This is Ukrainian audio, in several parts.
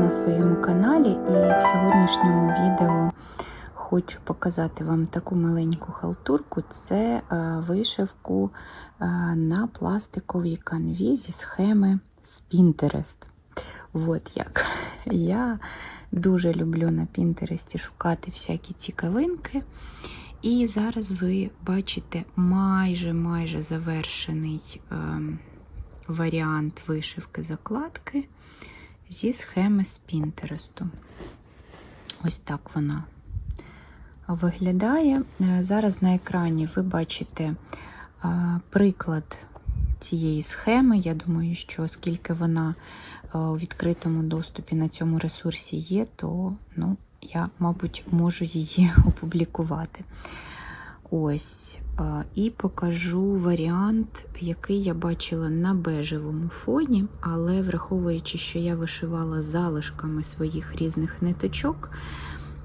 на своєму каналі, і в сьогоднішньому відео хочу показати вам таку маленьку халтурку. Це е, вишивку е, на пластиковій канві зі схеми з Pinterest. От як. Я дуже люблю на Пінтересті шукати всякі цікавинки. І зараз ви бачите майже майже завершений е, варіант вишивки закладки зі схеми з Пінтересту. Ось так вона виглядає. Е, Зараз на екрані ви бачите е, приклад цієї схеми. Я думаю, що оскільки вона е, у відкритому доступі на цьому ресурсі є, то ну, я, мабуть, можу її опублікувати. Ось. І покажу варіант, який я бачила на бежевому фоні, але враховуючи, що я вишивала залишками своїх різних ниточок,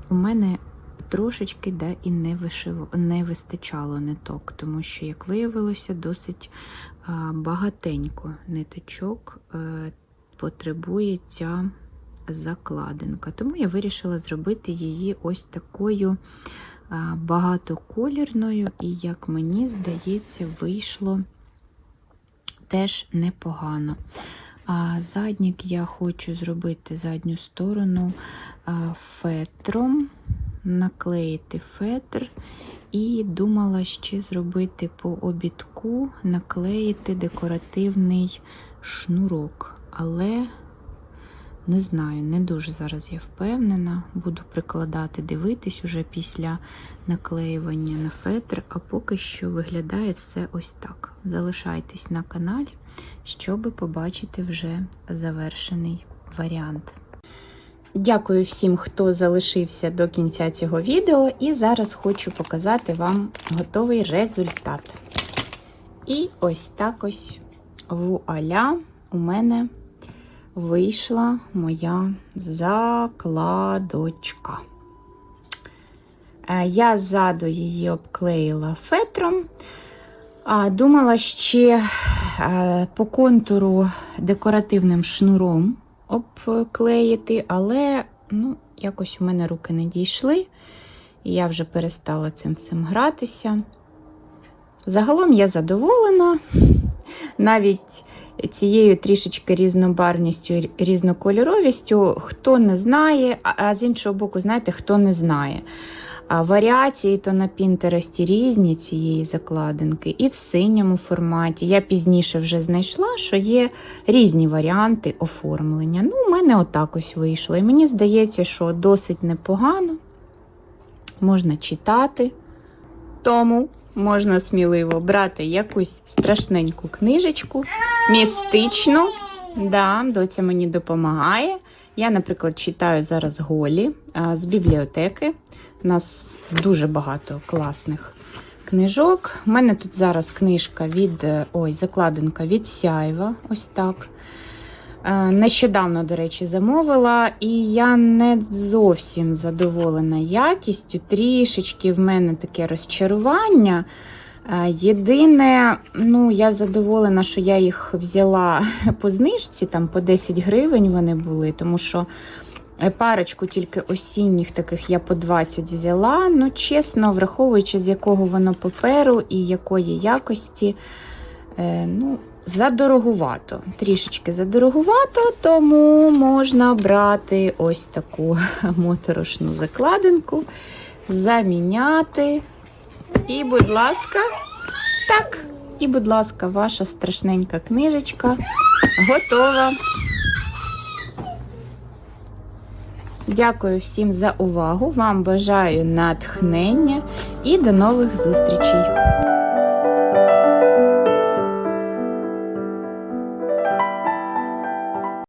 у мене трошечки да, і не, вишив... не вистачало ниток, тому що, як виявилося, досить багатенько ниточок е, потребує ця закладинка. Тому я вирішила зробити її ось такою багатоколірною, і, як мені здається, вийшло теж непогано. А заднік я хочу зробити задню сторону фетром, наклеїти фетр, і думала ще зробити по обідку, наклеїти декоративний шнурок. Але не знаю, не дуже зараз я впевнена. Буду прикладати, дивитись уже після наклеювання на фетр, а поки що виглядає все ось так. Залишайтесь на каналі, щоб побачити вже завершений варіант. Дякую всім, хто залишився до кінця цього відео, і зараз хочу показати вам готовий результат. І ось так ось вуаля у мене вийшла моя закладочка. Е, Я ззаду її обклеїла фетром. Думала ще е, по контуру декоративним шнуром обклеїти, але ну, якось у мене руки не дійшли, і я вже перестала цим всім гратися. Загалом я задоволена. Навіть цією трішечки різнобарвністю, різнокольоровістю, хто не знає, а з іншого боку, знаєте, хто не знає. А Варіації то на Пінтересті різні цієї закладинки, і в синьому форматі. Я пізніше вже знайшла, що є різні варіанти оформлення. Ну, у мене отак ось вийшло. І мені здається, що досить непогано можна читати. Тому можна сміливо брати якусь страшненьку книжечку, містичну. Да, доця мені допомагає. Я, наприклад, читаю зараз голі з бібліотеки. У нас дуже багато класних книжок. У мене тут зараз книжка від ой, закладинка від Сяйва. Ось так. Е, Нещодавно, до речі, замовила, і я не зовсім задоволена якістю. Трішечки в мене таке розчарування. Е, Єдине, ну, я задоволена, що я їх взяла по знижці, там по 10 гривень вони були, тому що е, парочку тільки осінніх таких я по 20 взяла. Ну, чесно, враховуючи, з якого воно паперу і якої якості, ну, задорогувато. Трішечки задорогувато, тому можна брати ось таку моторошну закладинку, заміняти. І, будь ласка, так, і, будь ласка, ваша страшненька книжечка готова. Дякую всім за увагу. Вам бажаю натхнення і до нових зустрічей!